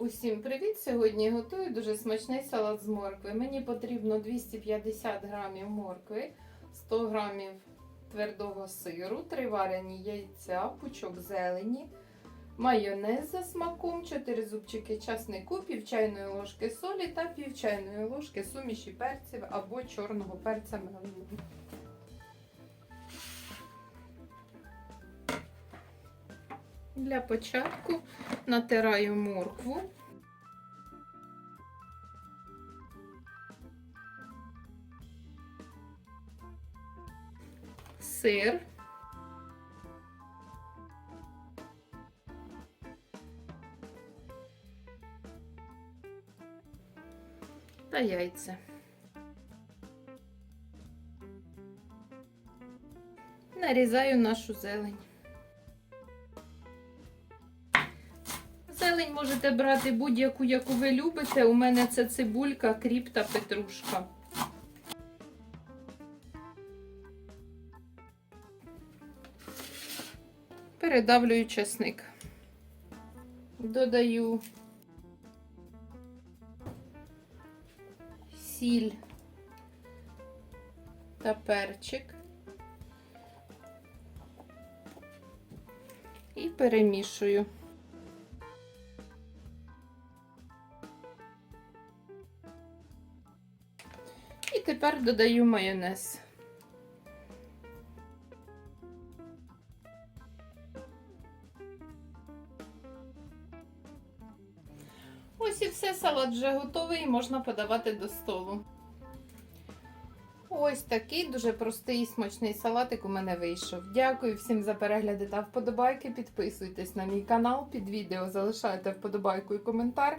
Усім привіт! Сьогодні готую дуже смачний салат з моркви. Мені потрібно 250 грамів моркви, 100 грамів твердого сиру, 3 варені яйця, пучок зелені, майонез за смаком, 4 зубчики часнику, пів чайної ложки солі та пів чайної ложки суміші перців або чорного перця меленого. Для початку натираю моркву. Сир. Та яйця. Нарізаю нашу зелень. Зелень можете брати будь-яку, яку ви любите. У мене це цибулька, кріп та петрушка. Передавлюю чесник. Додаю сіль та перчик. І перемішую. Тепер додаю майонез. Ось і все, салат вже готовий і можна подавати до столу. Ось такий дуже простий і смачний салатик у мене вийшов. Дякую всім за перегляди та вподобайки. Підписуйтесь на мій канал, під відео залишайте вподобайку і коментар,